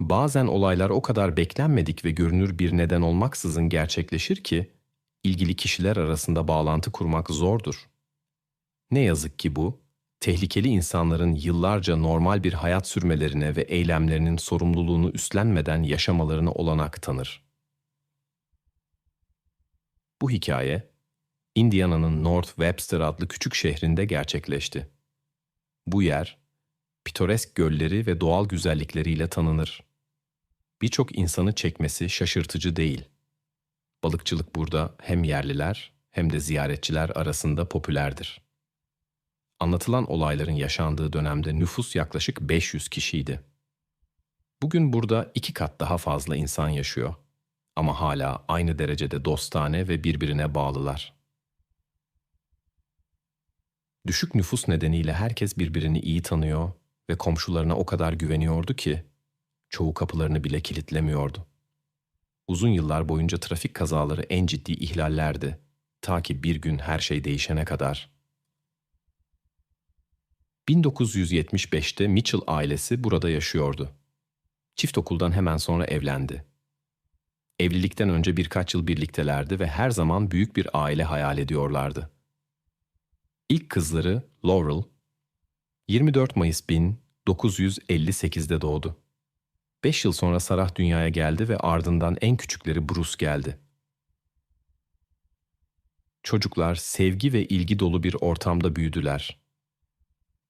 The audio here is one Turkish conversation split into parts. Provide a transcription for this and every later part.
Bazen olaylar o kadar beklenmedik ve görünür bir neden olmaksızın gerçekleşir ki ilgili kişiler arasında bağlantı kurmak zordur. Ne yazık ki bu, tehlikeli insanların yıllarca normal bir hayat sürmelerine ve eylemlerinin sorumluluğunu üstlenmeden yaşamalarına olanak tanır. Bu hikaye, Indiana'nın North Webster adlı küçük şehrinde gerçekleşti. Bu yer, pitoresk gölleri ve doğal güzellikleriyle tanınır. Birçok insanı çekmesi şaşırtıcı değil. Balıkçılık burada hem yerliler hem de ziyaretçiler arasında popülerdir. Anlatılan olayların yaşandığı dönemde nüfus yaklaşık 500 kişiydi. Bugün burada iki kat daha fazla insan yaşıyor. Ama hala aynı derecede dostane ve birbirine bağlılar. Düşük nüfus nedeniyle herkes birbirini iyi tanıyor ve komşularına o kadar güveniyordu ki çoğu kapılarını bile kilitlemiyordu. Uzun yıllar boyunca trafik kazaları en ciddi ihlallerdi ta ki bir gün her şey değişene kadar. 1975'te Mitchell ailesi burada yaşıyordu. Çift okuldan hemen sonra evlendi. Evlilikten önce birkaç yıl birliktelerdi ve her zaman büyük bir aile hayal ediyorlardı. İlk kızları Laurel 24 Mayıs 1958'de doğdu. Beş yıl sonra Sarah dünyaya geldi ve ardından en küçükleri Bruce geldi. Çocuklar sevgi ve ilgi dolu bir ortamda büyüdüler.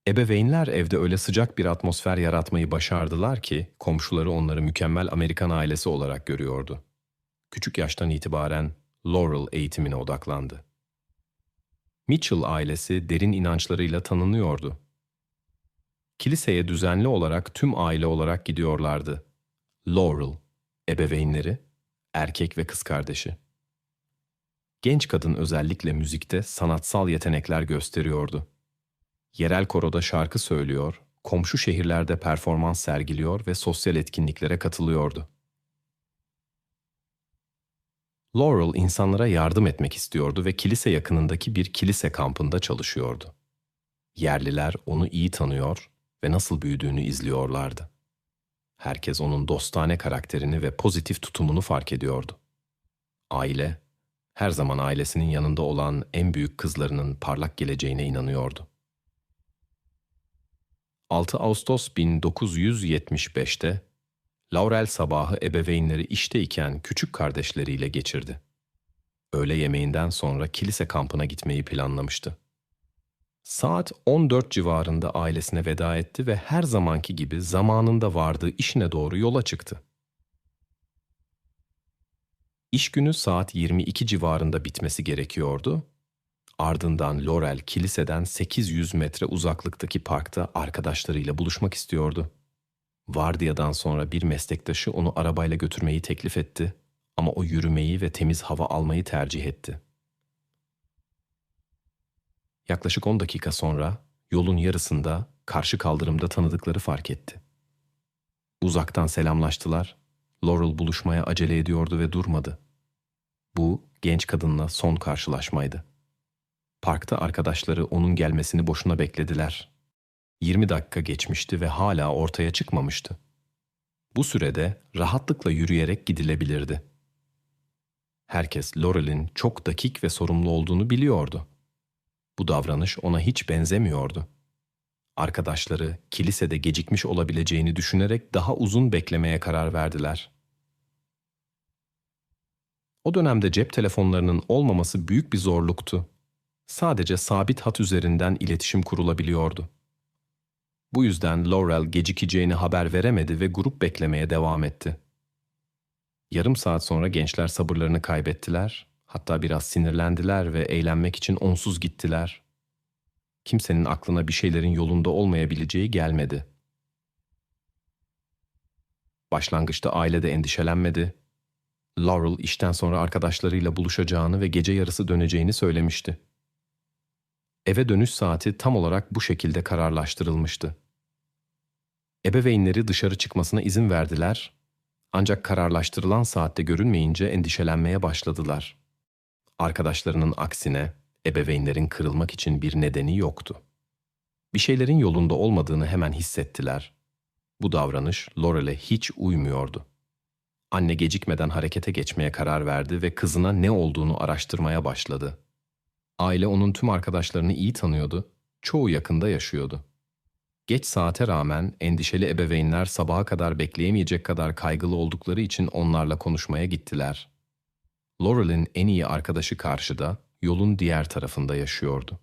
Ebeveynler evde öyle sıcak bir atmosfer yaratmayı başardılar ki komşuları onları mükemmel Amerikan ailesi olarak görüyordu. Küçük yaştan itibaren Laurel eğitimine odaklandı. Mitchell ailesi derin inançlarıyla tanınıyordu. Kiliseye düzenli olarak tüm aile olarak gidiyorlardı. Laurel, ebeveynleri, erkek ve kız kardeşi. Genç kadın özellikle müzikte sanatsal yetenekler gösteriyordu. Yerel koroda şarkı söylüyor, komşu şehirlerde performans sergiliyor ve sosyal etkinliklere katılıyordu. Laurel insanlara yardım etmek istiyordu ve kilise yakınındaki bir kilise kampında çalışıyordu. Yerliler onu iyi tanıyor ve nasıl büyüdüğünü izliyorlardı. Herkes onun dostane karakterini ve pozitif tutumunu fark ediyordu. Aile, her zaman ailesinin yanında olan en büyük kızlarının parlak geleceğine inanıyordu. 6 Ağustos 1975'te Laurel sabahı ebeveynleri işteyken küçük kardeşleriyle geçirdi. Öğle yemeğinden sonra kilise kampına gitmeyi planlamıştı. Saat 14 civarında ailesine veda etti ve her zamanki gibi zamanında vardığı işine doğru yola çıktı. İş günü saat 22 civarında bitmesi gerekiyordu. Ardından Laurel kiliseden 800 metre uzaklıktaki parkta arkadaşlarıyla buluşmak istiyordu. Vardiyadan sonra bir meslektaşı onu arabayla götürmeyi teklif etti ama o yürümeyi ve temiz hava almayı tercih etti. Yaklaşık 10 dakika sonra yolun yarısında karşı kaldırımda tanıdıkları fark etti. Uzaktan selamlaştılar. Laurel buluşmaya acele ediyordu ve durmadı. Bu genç kadınla son karşılaşmaydı. Parkta arkadaşları onun gelmesini boşuna beklediler. 20 dakika geçmişti ve hala ortaya çıkmamıştı. Bu sürede rahatlıkla yürüyerek gidilebilirdi. Herkes Laurel'in çok dakik ve sorumlu olduğunu biliyordu. Bu davranış ona hiç benzemiyordu. Arkadaşları kilisede gecikmiş olabileceğini düşünerek daha uzun beklemeye karar verdiler. O dönemde cep telefonlarının olmaması büyük bir zorluktu. Sadece sabit hat üzerinden iletişim kurulabiliyordu. Bu yüzden Laurel gecikeceğini haber veremedi ve grup beklemeye devam etti. Yarım saat sonra gençler sabırlarını kaybettiler, hatta biraz sinirlendiler ve eğlenmek için onsuz gittiler. Kimsenin aklına bir şeylerin yolunda olmayabileceği gelmedi. Başlangıçta aile de endişelenmedi. Laurel işten sonra arkadaşlarıyla buluşacağını ve gece yarısı döneceğini söylemişti. Eve dönüş saati tam olarak bu şekilde kararlaştırılmıştı. Ebeveynleri dışarı çıkmasına izin verdiler ancak kararlaştırılan saatte görünmeyince endişelenmeye başladılar. Arkadaşlarının aksine ebeveynlerin kırılmak için bir nedeni yoktu. Bir şeylerin yolunda olmadığını hemen hissettiler. Bu davranış Laurel'e hiç uymuyordu. Anne gecikmeden harekete geçmeye karar verdi ve kızına ne olduğunu araştırmaya başladı. Aile onun tüm arkadaşlarını iyi tanıyordu, çoğu yakında yaşıyordu. Geç saate rağmen endişeli ebeveynler sabaha kadar bekleyemeyecek kadar kaygılı oldukları için onlarla konuşmaya gittiler. Laurel'in en iyi arkadaşı karşıda, yolun diğer tarafında yaşıyordu.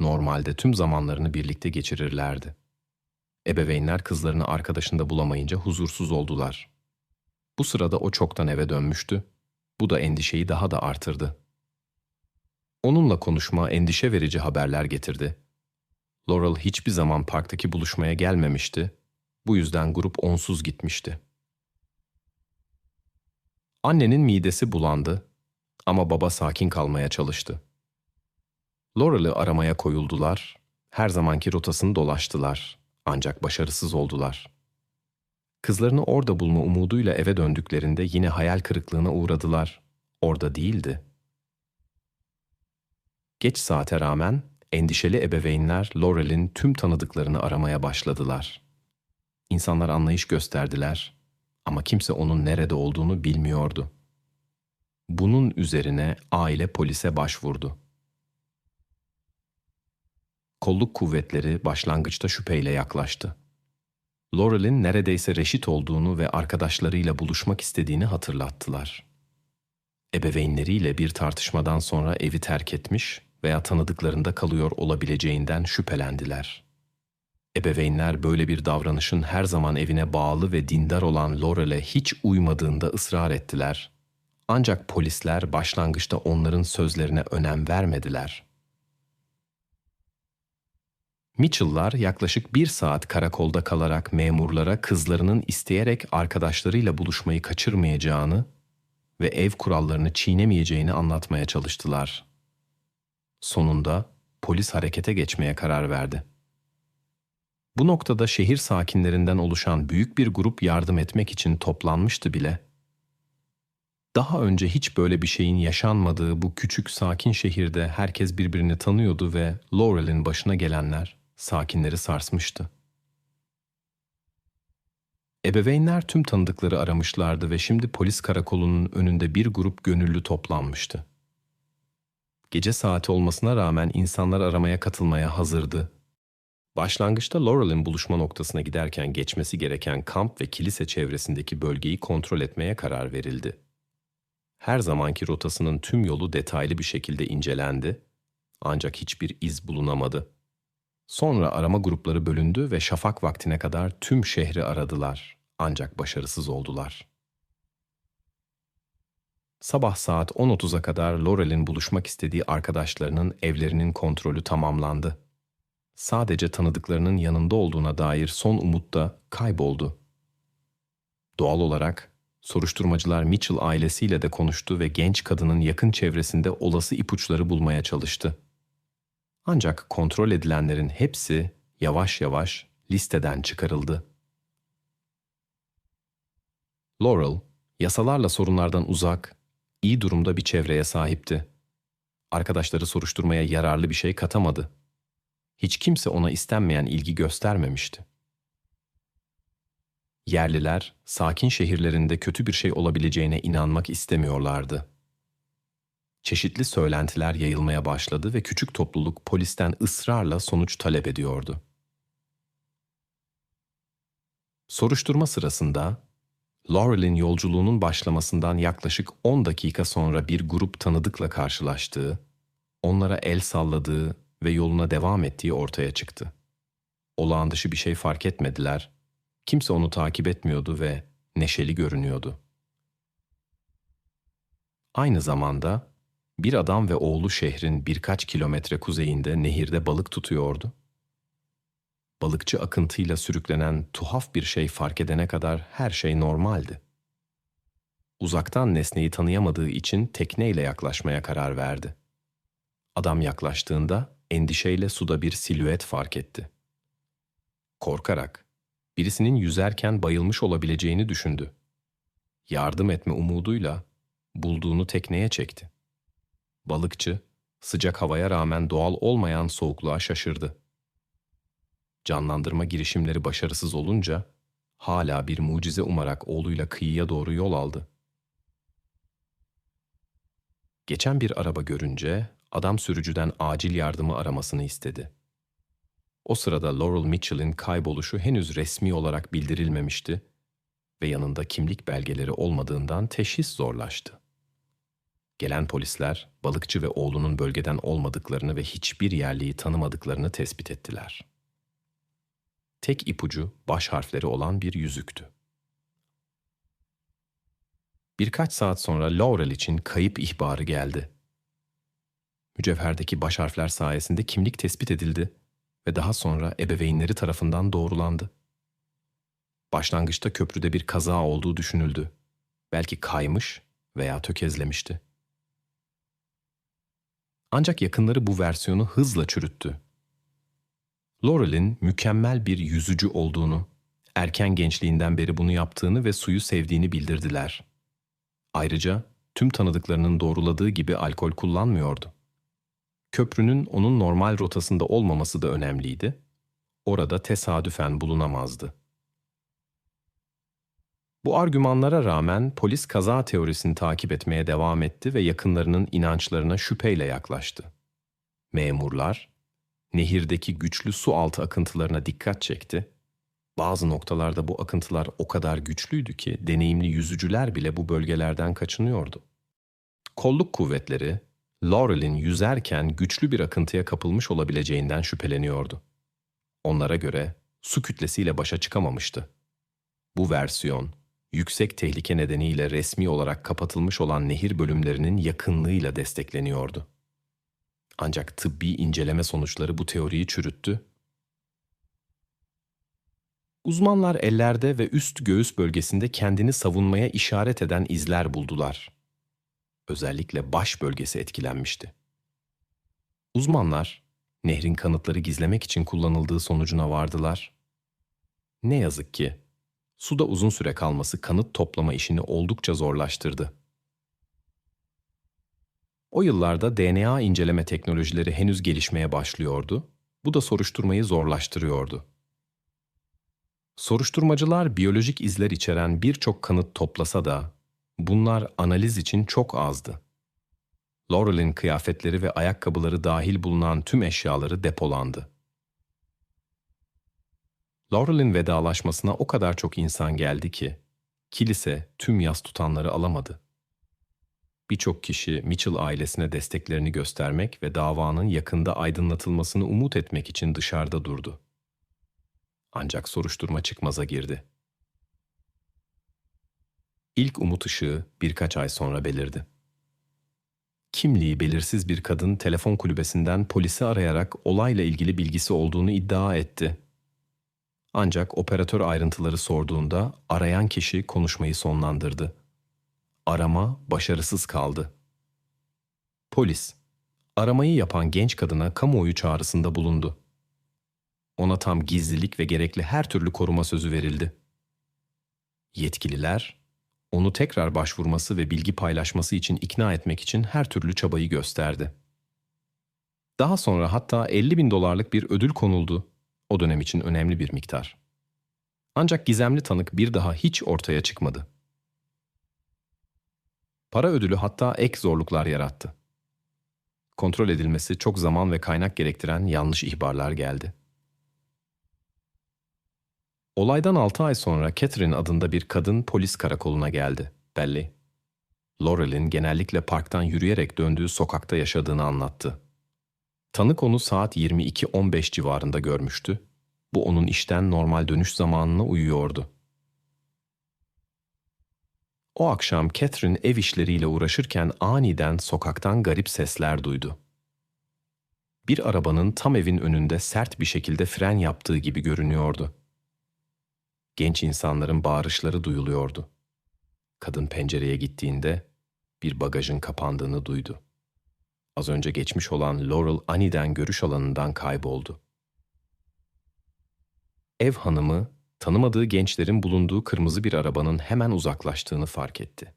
Normalde tüm zamanlarını birlikte geçirirlerdi. Ebeveynler kızlarını arkadaşında bulamayınca huzursuz oldular. Bu sırada o çoktan eve dönmüştü. Bu da endişeyi daha da artırdı. Onunla konuşma endişe verici haberler getirdi. Laurel hiçbir zaman parktaki buluşmaya gelmemişti. Bu yüzden grup onsuz gitmişti. Annenin midesi bulandı ama baba sakin kalmaya çalıştı. Laurel'ı aramaya koyuldular, her zamanki rotasını dolaştılar ancak başarısız oldular. Kızlarını orada bulma umuduyla eve döndüklerinde yine hayal kırıklığına uğradılar. Orada değildi. Geç saate rağmen endişeli ebeveynler Laurel'in tüm tanıdıklarını aramaya başladılar. İnsanlar anlayış gösterdiler ama kimse onun nerede olduğunu bilmiyordu. Bunun üzerine aile polise başvurdu. Kolluk kuvvetleri başlangıçta şüpheyle yaklaştı. Laurel'in neredeyse reşit olduğunu ve arkadaşlarıyla buluşmak istediğini hatırlattılar. Ebeveynleriyle bir tartışmadan sonra evi terk etmiş veya tanıdıklarında kalıyor olabileceğinden şüphelendiler. Ebeveynler böyle bir davranışın her zaman evine bağlı ve dindar olan Laurel'e hiç uymadığında ısrar ettiler. Ancak polisler başlangıçta onların sözlerine önem vermediler. Mitchell'lar yaklaşık bir saat karakolda kalarak memurlara kızlarının isteyerek arkadaşlarıyla buluşmayı kaçırmayacağını ve ev kurallarını çiğnemeyeceğini anlatmaya çalıştılar. Sonunda polis harekete geçmeye karar verdi. Bu noktada şehir sakinlerinden oluşan büyük bir grup yardım etmek için toplanmıştı bile. Daha önce hiç böyle bir şeyin yaşanmadığı bu küçük sakin şehirde herkes birbirini tanıyordu ve Laurel'in başına gelenler sakinleri sarsmıştı. Ebeveynler tüm tanıdıkları aramışlardı ve şimdi polis karakolunun önünde bir grup gönüllü toplanmıştı. Gece saati olmasına rağmen insanlar aramaya katılmaya hazırdı. Başlangıçta Laurel'in buluşma noktasına giderken geçmesi gereken kamp ve kilise çevresindeki bölgeyi kontrol etmeye karar verildi. Her zamanki rotasının tüm yolu detaylı bir şekilde incelendi ancak hiçbir iz bulunamadı. Sonra arama grupları bölündü ve şafak vaktine kadar tüm şehri aradılar ancak başarısız oldular. Sabah saat 10.30'a kadar Laurel'in buluşmak istediği arkadaşlarının evlerinin kontrolü tamamlandı. Sadece tanıdıklarının yanında olduğuna dair son umut da kayboldu. Doğal olarak soruşturmacılar Mitchell ailesiyle de konuştu ve genç kadının yakın çevresinde olası ipuçları bulmaya çalıştı. Ancak kontrol edilenlerin hepsi yavaş yavaş listeden çıkarıldı. Laurel, yasalarla sorunlardan uzak, iyi durumda bir çevreye sahipti. Arkadaşları soruşturmaya yararlı bir şey katamadı. Hiç kimse ona istenmeyen ilgi göstermemişti. Yerliler, sakin şehirlerinde kötü bir şey olabileceğine inanmak istemiyorlardı. Çeşitli söylentiler yayılmaya başladı ve küçük topluluk polisten ısrarla sonuç talep ediyordu. Soruşturma sırasında Laurel'in yolculuğunun başlamasından yaklaşık 10 dakika sonra bir grup tanıdıkla karşılaştığı, onlara el salladığı ve yoluna devam ettiği ortaya çıktı. Olağan dışı bir şey fark etmediler, kimse onu takip etmiyordu ve neşeli görünüyordu. Aynı zamanda bir adam ve oğlu şehrin birkaç kilometre kuzeyinde nehirde balık tutuyordu. Balıkçı akıntıyla sürüklenen tuhaf bir şey fark edene kadar her şey normaldi. Uzaktan nesneyi tanıyamadığı için tekneyle yaklaşmaya karar verdi. Adam yaklaştığında endişeyle suda bir silüet fark etti. Korkarak birisinin yüzerken bayılmış olabileceğini düşündü. Yardım etme umuduyla bulduğunu tekneye çekti. Balıkçı, sıcak havaya rağmen doğal olmayan soğukluğa şaşırdı. Canlandırma girişimleri başarısız olunca hala bir mucize umarak oğluyla kıyıya doğru yol aldı. Geçen bir araba görünce adam sürücüden acil yardımı aramasını istedi. O sırada Laurel Mitchell'in kayboluşu henüz resmi olarak bildirilmemişti ve yanında kimlik belgeleri olmadığından teşhis zorlaştı. Gelen polisler balıkçı ve oğlunun bölgeden olmadıklarını ve hiçbir yerliyi tanımadıklarını tespit ettiler. Tek ipucu baş harfleri olan bir yüzüktü. Birkaç saat sonra Laurel için kayıp ihbarı geldi. Mücevherdeki baş harfler sayesinde kimlik tespit edildi ve daha sonra ebeveynleri tarafından doğrulandı. Başlangıçta köprüde bir kaza olduğu düşünüldü. Belki kaymış veya tökezlemişti. Ancak yakınları bu versiyonu hızla çürüttü. Laurel'in mükemmel bir yüzücü olduğunu, erken gençliğinden beri bunu yaptığını ve suyu sevdiğini bildirdiler. Ayrıca tüm tanıdıklarının doğruladığı gibi alkol kullanmıyordu. Köprünün onun normal rotasında olmaması da önemliydi. Orada tesadüfen bulunamazdı. Bu argümanlara rağmen polis kaza teorisini takip etmeye devam etti ve yakınlarının inançlarına şüpheyle yaklaştı. Memurlar, nehirdeki güçlü su altı akıntılarına dikkat çekti. Bazı noktalarda bu akıntılar o kadar güçlüydü ki deneyimli yüzücüler bile bu bölgelerden kaçınıyordu. Kolluk kuvvetleri, Laurel'in yüzerken güçlü bir akıntıya kapılmış olabileceğinden şüpheleniyordu. Onlara göre su kütlesiyle başa çıkamamıştı. Bu versiyon, yüksek tehlike nedeniyle resmi olarak kapatılmış olan nehir bölümlerinin yakınlığıyla destekleniyordu. Ancak tıbbi inceleme sonuçları bu teoriyi çürüttü. Uzmanlar ellerde ve üst göğüs bölgesinde kendini savunmaya işaret eden izler buldular. Özellikle baş bölgesi etkilenmişti. Uzmanlar, nehrin kanıtları gizlemek için kullanıldığı sonucuna vardılar. Ne yazık ki suda uzun süre kalması kanıt toplama işini oldukça zorlaştırdı. O yıllarda DNA inceleme teknolojileri henüz gelişmeye başlıyordu. Bu da soruşturmayı zorlaştırıyordu. Soruşturmacılar biyolojik izler içeren birçok kanıt toplasa da bunlar analiz için çok azdı. Laurel'in kıyafetleri ve ayakkabıları dahil bulunan tüm eşyaları depolandı. Laurel'in vedalaşmasına o kadar çok insan geldi ki, kilise tüm yas tutanları alamadı. Birçok kişi Mitchell ailesine desteklerini göstermek ve davanın yakında aydınlatılmasını umut etmek için dışarıda durdu. Ancak soruşturma çıkmaza girdi. İlk umut ışığı birkaç ay sonra belirdi. Kimliği belirsiz bir kadın telefon kulübesinden polisi arayarak olayla ilgili bilgisi olduğunu iddia etti. Ancak operatör ayrıntıları sorduğunda arayan kişi konuşmayı sonlandırdı. Arama başarısız kaldı. Polis, aramayı yapan genç kadına kamuoyu çağrısında bulundu. Ona tam gizlilik ve gerekli her türlü koruma sözü verildi. Yetkililer, onu tekrar başvurması ve bilgi paylaşması için ikna etmek için her türlü çabayı gösterdi. Daha sonra hatta 50 bin dolarlık bir ödül konuldu. O dönem için önemli bir miktar. Ancak gizemli tanık bir daha hiç ortaya çıkmadı. Para ödülü hatta ek zorluklar yarattı. Kontrol edilmesi çok zaman ve kaynak gerektiren yanlış ihbarlar geldi. Olaydan 6 ay sonra Catherine adında bir kadın polis karakoluna geldi, belli. Laurel'in genellikle parktan yürüyerek döndüğü sokakta yaşadığını anlattı. Tanık onu saat 22.15 civarında görmüştü. Bu onun işten normal dönüş zamanına uyuyordu. O akşam Catherine ev işleriyle uğraşırken aniden sokaktan garip sesler duydu. Bir arabanın tam evin önünde sert bir şekilde fren yaptığı gibi görünüyordu. Genç insanların bağırışları duyuluyordu. Kadın pencereye gittiğinde bir bagajın kapandığını duydu. Az önce geçmiş olan Laurel aniden görüş alanından kayboldu. Ev hanımı tanımadığı gençlerin bulunduğu kırmızı bir arabanın hemen uzaklaştığını fark etti.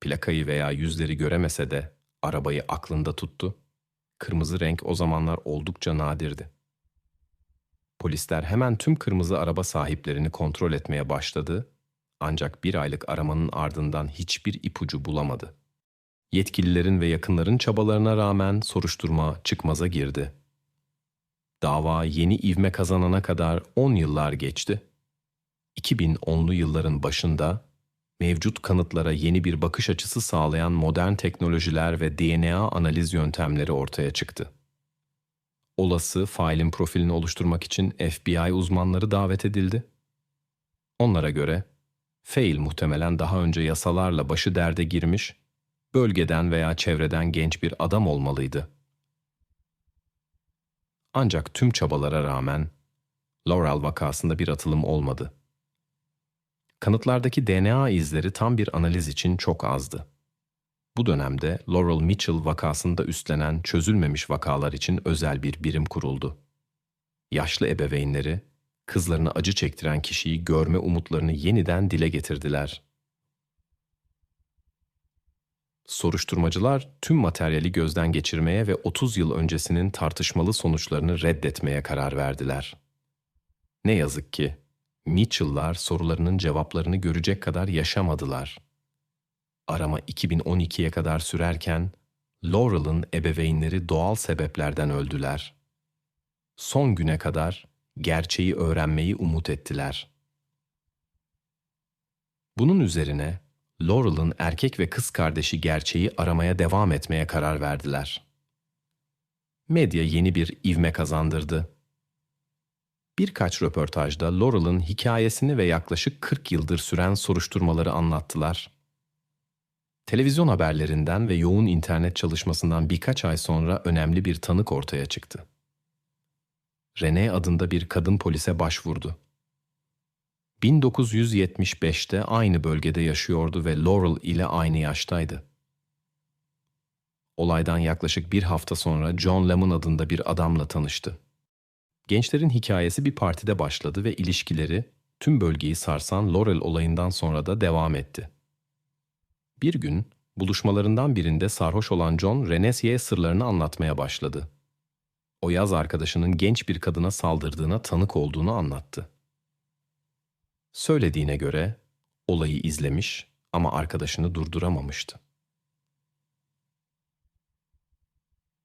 Plakayı veya yüzleri göremese de arabayı aklında tuttu. Kırmızı renk o zamanlar oldukça nadirdi. Polisler hemen tüm kırmızı araba sahiplerini kontrol etmeye başladı ancak bir aylık aramanın ardından hiçbir ipucu bulamadı. Yetkililerin ve yakınların çabalarına rağmen soruşturma çıkmaza girdi. Dava yeni ivme kazanana kadar 10 yıllar geçti. 2010'lu yılların başında mevcut kanıtlara yeni bir bakış açısı sağlayan modern teknolojiler ve DNA analiz yöntemleri ortaya çıktı. Olası failin profilini oluşturmak için FBI uzmanları davet edildi. Onlara göre fail muhtemelen daha önce yasalarla başı derde girmiş, bölgeden veya çevreden genç bir adam olmalıydı. Ancak tüm çabalara rağmen Laurel vakasında bir atılım olmadı. Kanıtlardaki DNA izleri tam bir analiz için çok azdı. Bu dönemde Laurel Mitchell vakasında üstlenen çözülmemiş vakalar için özel bir birim kuruldu. Yaşlı ebeveynleri, kızlarını acı çektiren kişiyi görme umutlarını yeniden dile getirdiler. Soruşturmacılar tüm materyali gözden geçirmeye ve 30 yıl öncesinin tartışmalı sonuçlarını reddetmeye karar verdiler. Ne yazık ki Mitchell'lar sorularının cevaplarını görecek kadar yaşamadılar. Arama 2012'ye kadar sürerken Laurel'ın ebeveynleri doğal sebeplerden öldüler. Son güne kadar gerçeği öğrenmeyi umut ettiler. Bunun üzerine Laurel'ın erkek ve kız kardeşi gerçeği aramaya devam etmeye karar verdiler. Medya yeni bir ivme kazandırdı. Birkaç röportajda Laurel'ın hikayesini ve yaklaşık 40 yıldır süren soruşturmaları anlattılar. Televizyon haberlerinden ve yoğun internet çalışmasından birkaç ay sonra önemli bir tanık ortaya çıktı. Rene adında bir kadın polise başvurdu. 1975'te aynı bölgede yaşıyordu ve Laurel ile aynı yaştaydı. Olaydan yaklaşık bir hafta sonra John Lemon adında bir adamla tanıştı. Gençlerin hikayesi bir partide başladı ve ilişkileri tüm bölgeyi sarsan Laurel olayından sonra da devam etti. Bir gün buluşmalarından birinde sarhoş olan John Renese'ye sırlarını anlatmaya başladı. O yaz arkadaşının genç bir kadına saldırdığına tanık olduğunu anlattı. Söylediğine göre olayı izlemiş ama arkadaşını durduramamıştı.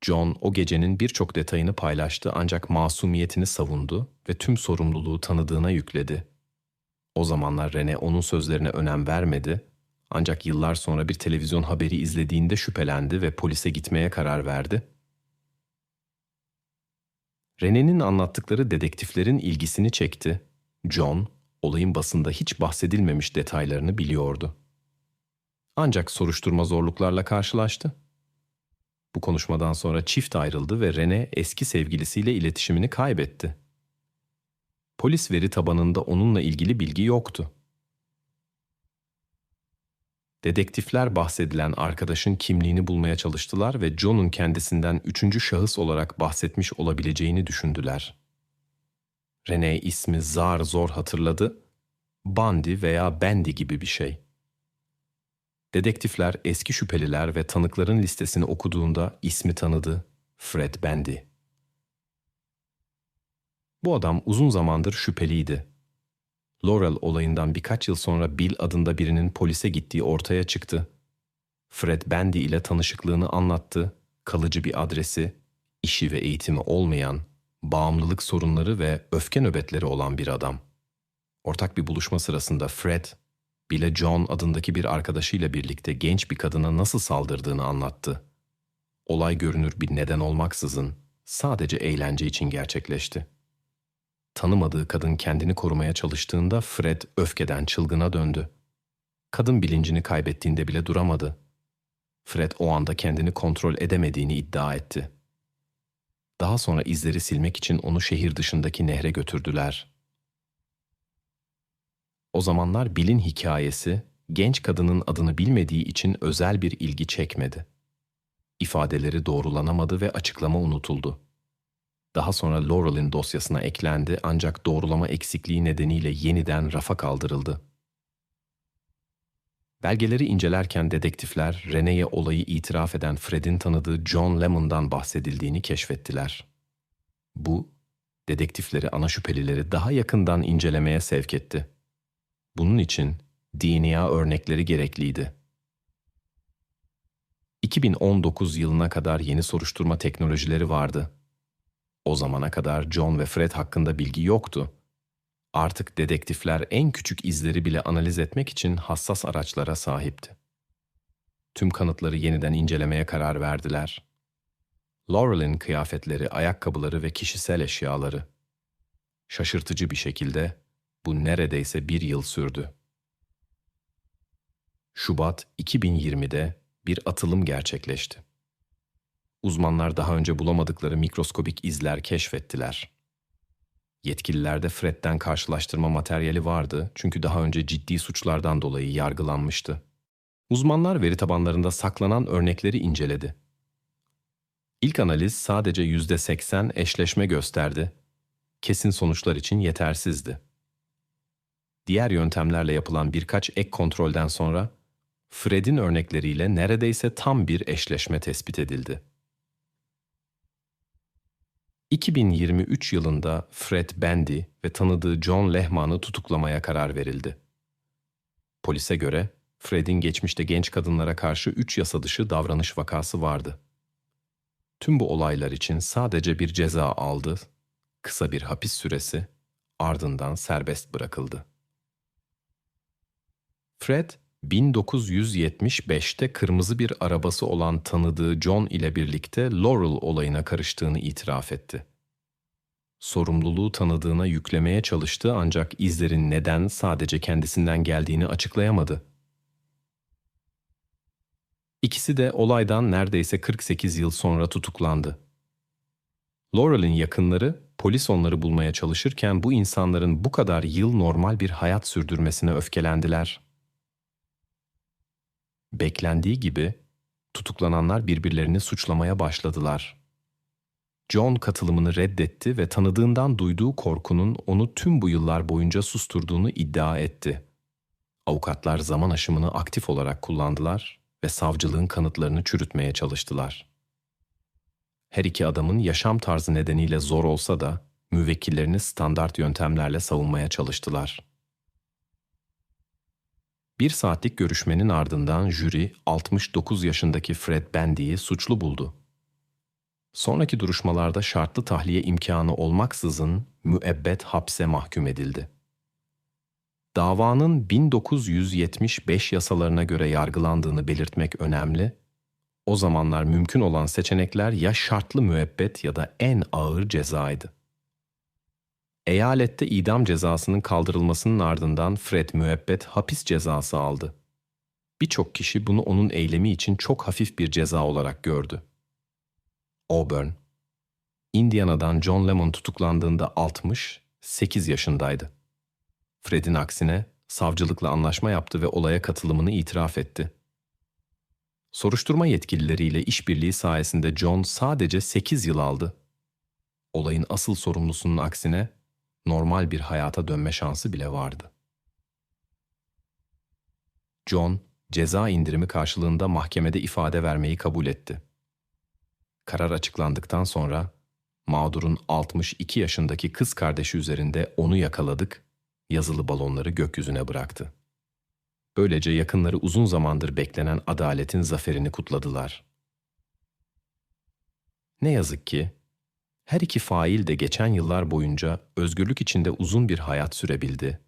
John o gecenin birçok detayını paylaştı ancak masumiyetini savundu ve tüm sorumluluğu tanıdığına yükledi. O zamanlar Rene onun sözlerine önem vermedi ancak yıllar sonra bir televizyon haberi izlediğinde şüphelendi ve polise gitmeye karar verdi. Rene'nin anlattıkları dedektiflerin ilgisini çekti. John, olayın basında hiç bahsedilmemiş detaylarını biliyordu. Ancak soruşturma zorluklarla karşılaştı. Bu konuşmadan sonra çift ayrıldı ve Rene eski sevgilisiyle iletişimini kaybetti. Polis veri tabanında onunla ilgili bilgi yoktu. Dedektifler bahsedilen arkadaşın kimliğini bulmaya çalıştılar ve John'un kendisinden üçüncü şahıs olarak bahsetmiş olabileceğini düşündüler. Rene ismi zar zor hatırladı. Bandi veya Bendi gibi bir şey. Dedektifler eski şüpheliler ve tanıkların listesini okuduğunda ismi tanıdı. Fred Bendy. Bu adam uzun zamandır şüpheliydi. Laurel olayından birkaç yıl sonra Bill adında birinin polise gittiği ortaya çıktı. Fred Bendy ile tanışıklığını anlattı, kalıcı bir adresi, işi ve eğitimi olmayan, bağımlılık sorunları ve öfke nöbetleri olan bir adam. Ortak bir buluşma sırasında Fred, Bill'e John adındaki bir arkadaşıyla birlikte genç bir kadına nasıl saldırdığını anlattı. Olay görünür bir neden olmaksızın sadece eğlence için gerçekleşti. Tanımadığı kadın kendini korumaya çalıştığında Fred öfkeden çılgına döndü. Kadın bilincini kaybettiğinde bile duramadı. Fred o anda kendini kontrol edemediğini iddia etti. Daha sonra izleri silmek için onu şehir dışındaki nehre götürdüler. O zamanlar Bill'in hikayesi genç kadının adını bilmediği için özel bir ilgi çekmedi. İfadeleri doğrulanamadı ve açıklama unutuldu. Daha sonra Laurel'in dosyasına eklendi ancak doğrulama eksikliği nedeniyle yeniden rafa kaldırıldı. Belgeleri incelerken dedektifler Rene'ye olayı itiraf eden Fred'in tanıdığı John Lemon'dan bahsedildiğini keşfettiler. Bu, dedektifleri ana şüphelileri daha yakından incelemeye sevk etti. Bunun için DNA örnekleri gerekliydi. 2019 yılına kadar yeni soruşturma teknolojileri vardı. O zamana kadar John ve Fred hakkında bilgi yoktu. Artık dedektifler en küçük izleri bile analiz etmek için hassas araçlara sahipti. Tüm kanıtları yeniden incelemeye karar verdiler. Laurel'in kıyafetleri, ayakkabıları ve kişisel eşyaları. Şaşırtıcı bir şekilde bu neredeyse bir yıl sürdü. Şubat 2020'de bir atılım gerçekleşti. Uzmanlar daha önce bulamadıkları mikroskobik izler keşfettiler. Yetkililerde Fred'den karşılaştırma materyali vardı çünkü daha önce ciddi suçlardan dolayı yargılanmıştı. Uzmanlar veri tabanlarında saklanan örnekleri inceledi. İlk analiz sadece %80 eşleşme gösterdi. Kesin sonuçlar için yetersizdi. Diğer yöntemlerle yapılan birkaç ek kontrolden sonra Fred'in örnekleriyle neredeyse tam bir eşleşme tespit edildi. 2023 yılında Fred Bandy ve tanıdığı John Lehman'ı tutuklamaya karar verildi. Polise göre Fred'in geçmişte genç kadınlara karşı üç yasa dışı davranış vakası vardı. Tüm bu olaylar için sadece bir ceza aldı, kısa bir hapis süresi, ardından serbest bırakıldı. Fred, 1975'te kırmızı bir arabası olan tanıdığı John ile birlikte Laurel olayına karıştığını itiraf etti. Sorumluluğu tanıdığına yüklemeye çalıştı ancak izlerin neden sadece kendisinden geldiğini açıklayamadı. İkisi de olaydan neredeyse 48 yıl sonra tutuklandı. Laurel'in yakınları polis onları bulmaya çalışırken bu insanların bu kadar yıl normal bir hayat sürdürmesine öfkelendiler. Beklendiği gibi tutuklananlar birbirlerini suçlamaya başladılar. John katılımını reddetti ve tanıdığından duyduğu korkunun onu tüm bu yıllar boyunca susturduğunu iddia etti. Avukatlar zaman aşımını aktif olarak kullandılar ve savcılığın kanıtlarını çürütmeye çalıştılar. Her iki adamın yaşam tarzı nedeniyle zor olsa da müvekkillerini standart yöntemlerle savunmaya çalıştılar. Bir saatlik görüşmenin ardından jüri 69 yaşındaki Fred Bandy'yi suçlu buldu. Sonraki duruşmalarda şartlı tahliye imkanı olmaksızın müebbet hapse mahkum edildi. Davanın 1975 yasalarına göre yargılandığını belirtmek önemli. O zamanlar mümkün olan seçenekler ya şartlı müebbet ya da en ağır cezaydı. Eyalette idam cezasının kaldırılmasının ardından Fred müebbet hapis cezası aldı. Birçok kişi bunu onun eylemi için çok hafif bir ceza olarak gördü. Auburn, Indiana'dan John Lemon tutuklandığında 68 yaşındaydı. Fred'in aksine savcılıkla anlaşma yaptı ve olaya katılımını itiraf etti. Soruşturma yetkilileriyle işbirliği sayesinde John sadece 8 yıl aldı. Olayın asıl sorumlusunun aksine normal bir hayata dönme şansı bile vardı. John, ceza indirimi karşılığında mahkemede ifade vermeyi kabul etti. Karar açıklandıktan sonra mağdurun 62 yaşındaki kız kardeşi üzerinde onu yakaladık, yazılı balonları gökyüzüne bıraktı. Böylece yakınları uzun zamandır beklenen adaletin zaferini kutladılar. Ne yazık ki her iki fail de geçen yıllar boyunca özgürlük içinde uzun bir hayat sürebildi.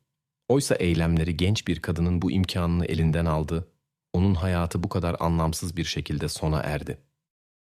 Oysa eylemleri genç bir kadının bu imkanını elinden aldı, onun hayatı bu kadar anlamsız bir şekilde sona erdi.